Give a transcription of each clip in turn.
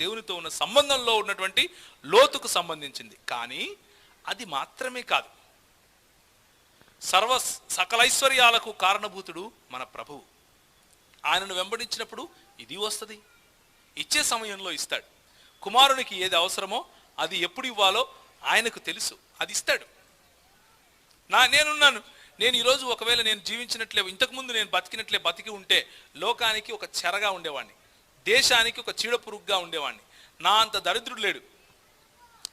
దేవునితో ఉన్న సంబంధంలో ఉన్నటువంటి లోతుకు సంబంధించింది. కానీ అది మాత్రమే కాదు. సర్వ సకల ఐశ్వర్యాలకు కారణభూతుడు మన ప్రభువు. ఆయనను వెంబడించినప్పుడు ఇది వస్తుంది. ఇచ్చే సమయంలో ఇస్తాడు. కుమారునికి ఏది అవసరమో అది ఎప్పుడు ఇవ్వాలో ఆయనకు తెలుసు. అది ఇస్తాడు. నా నేనున్నాను. నేను ఈరోజు ఒకవేళ నేను జీవించినట్లే ఇంతకుముందు నేను బతికినట్లే బతికి ఉంటే లోకానికి ఒక చెరగా ఉండేవాడిని దేశానికి ఒక చీడ పురుగుగా ఉండేవాడిని. నా అంత దరిద్రుడు లేడు.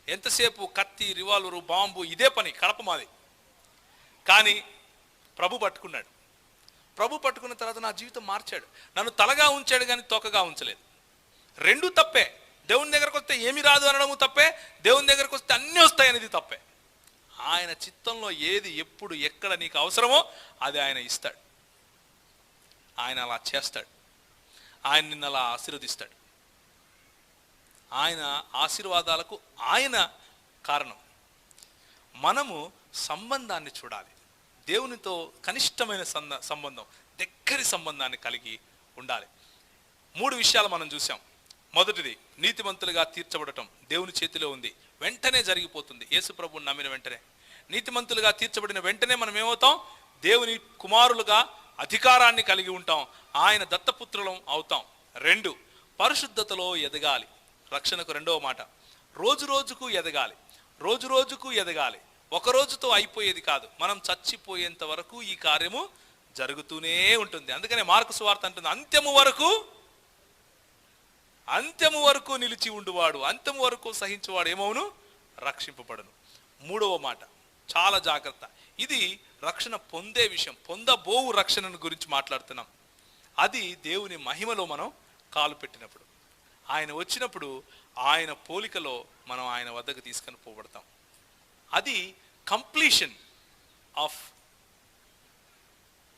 ఎంతసేపు కత్తి రివాల్వరు బాంబు ఇదే పని కడప మాది. కానీ ప్రభు పట్టుకున్నాడు. ప్రభు పట్టుకున్న తర్వాత నా జీవితం మార్చాడు. నన్ను తలగా ఉంచాడు కానీ తోకగా ఉంచలేదు. రెండు తప్పే. దేవుని దగ్గరకు వస్తే ఏమి రాదు అనడము తప్పే. దేవుని దగ్గరకు వస్తే అన్నీ వస్తాయి అనేది తప్పే. ఆయన చిత్తంలో ఏది ఎప్పుడు ఎక్కడ నీకు అవసరమో అది ఆయన ఇస్తాడు. ఆయన అలా చేస్తాడు. ఆయన నిన్ను అలా ఆశీర్వదిస్తాడు. ఆయన ఆశీర్వాదాలకు ఆయన కారణం. మనము సంబంధాన్ని చూడాలి. దేవునితో కనిష్టమైన సంద సంబంధం దగ్గరి సంబంధాన్ని కలిగి ఉండాలి. మూడు విషయాలు మనం చూసాం మొదటిది నీతిమంతులుగా తీర్చబడటం. దేవుని చేతిలో ఉంది. వెంటనే జరిగిపోతుంది. యేసు ప్రభువుని నమ్మిన వెంటనే. నీతిమంతులుగా తీర్చబడిన వెంటనే మనం ఏమవుతాం? దేవుని కుమారులుగా అధికారాన్ని కలిగి ఉంటాం ఆయన దత్తపుత్రులం అవుతాం. రెండు పరిశుద్ధతలో ఎదగాలి. రక్షణకు రెండవ మాట రోజు రోజుకు ఎదగాలి. రోజు రోజుకు ఎదగాలి. ఒక రోజుతో అయిపోయేది కాదు. మనం చచ్చిపోయేంత వరకు ఈ కార్యము జరుగుతూనే ఉంటుంది. అందుకనే మార్కు సువార్త అంటుంది అంత్యము వరకు అంత్యము వరకు నిలిచి ఉండువాడు అంత్యము వరకు సహించేవాడు ఏమవును? రక్షింపబడను. మూడవ మాట చాలా జాగ్రత్త. ఇది రక్షణ పొందే విషయం పొందబోవు రక్షణను గురించి మాట్లాడుతున్నాం. అది దేవుని మహిమలో మనం కాలు పెట్టినప్పుడు. ఆయన వచ్చినప్పుడు ఆయన పోలికలో మనం ఆయన వద్దకు తీసుకొని పోబడతాం. అది కంప్లీషన్ ఆఫ్